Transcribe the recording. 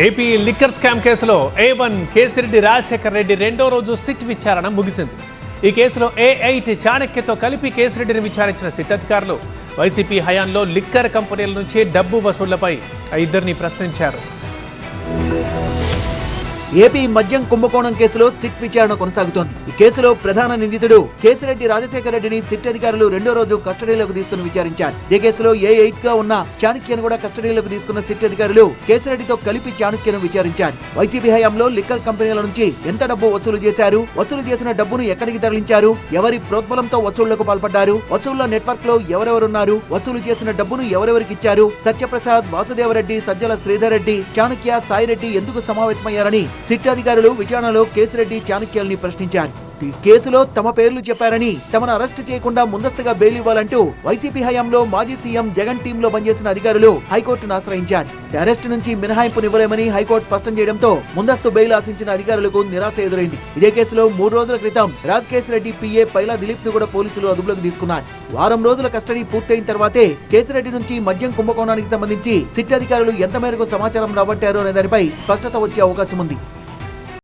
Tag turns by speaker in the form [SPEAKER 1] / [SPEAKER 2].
[SPEAKER 1] AP liquor scam కేసులో A one Kesireddy Rajasekhar Reddy రెండో రోజు సిట్ విచారణ ముగిసింది. ఈ కేసులో ఏ ఎయిట్ చాణక్యతో కలిపి కేసిరెడ్డిని విచారించిన సిట్ అధికారులు వైసీపీ హయాంలో లిక్కర్ కంపెనీల నుంచి డబ్బు వసూళ్ళపై ఆ ఇద్దరిని ప్రశ్నించారు.
[SPEAKER 2] ఏపీ మద్యం కుంభకోణం కేసులో సిట్ విచారణ కొనసాగుతోంది. ఈ కేసులో ప్రధాన నిందితుడు కేసిరెడ్డి రాజశేఖర రెడ్డిని సిట్ అధికారులు రెండో రోజు కస్టడీలోకి తీసుకుని విచారించారు. ఈ కేసులో ఏ ఎయిట్గా ఉన్న చాణక్యను కూడా కస్టడీలోకి తీసుకున్న సిట్ అధికారులు కేసిరెడ్డితో కలిపి చాణక్యను విచారించారు. వైసీపీ హయాంలో లిక్కర్ కంపెనీల నుంచి ఎంత డబ్బు వసూలు చేశారు? వసూలు చేసిన డబ్బును ఎక్కడికి తరలించారు? ఎవరి ప్రోద్బలంతో వసూళ్ళకు పాల్పడ్డారు? వసూళ్ళ నెట్వర్క్లో ఎవరెవరున్నారు? వసూలు చేసిన డబ్బును ఎవరెవరికి ఇచ్చారు? సత్యప్రసాద్ వాసుదేవరెడ్డి సజ్జల శ్రీధర్ రెడ్డి చాణక్య సాయిరెడ్డి ఎందుకు సమావేశమయ్యారని సిట్ అధికారులు విచారణలో కేసిరెడ్డి చాణక్యల్ని ప్రశ్నించారు. ఈ కేసులో తమ పేర్లు చెప్పారని తమను అరెస్టు చేయకుండా ముందస్తుగా బెయిల్ ఇవ్వాలంటూ వైసీపీ హయాంలో మాజీ సీఎం జగన్ టీంలో పనిచేసిన అధికారులు హైకోర్టును ఆశ్రయించారు. అరెస్టు నుంచి మినహాయింపునివ్వలేమని హైకోర్టు స్పష్టం చేయడంతో ముందస్తు బెయిల్ ఆశించిన అధికారులకు నిరాశ ఎదురైంది. ఇదే కేసులో మూడు రోజుల క్రితం రాజకేశ్ రెడ్డి పిఏ పైలా దిలీప్ను కూడా పోలీసులు అదుపులోకి తీసుకున్నారు. వారం రోజుల కస్టడీ పూర్తయిన తర్వాతే కేసిరెడ్డి నుంచి మద్యం కుంభకోణానికి సంబంధించి సిట్ అధికారులు ఎంత మేరకు సమాచారం రాబట్టారు అనే దానిపై స్పష్టత వచ్చే అవకాశం ఉంది.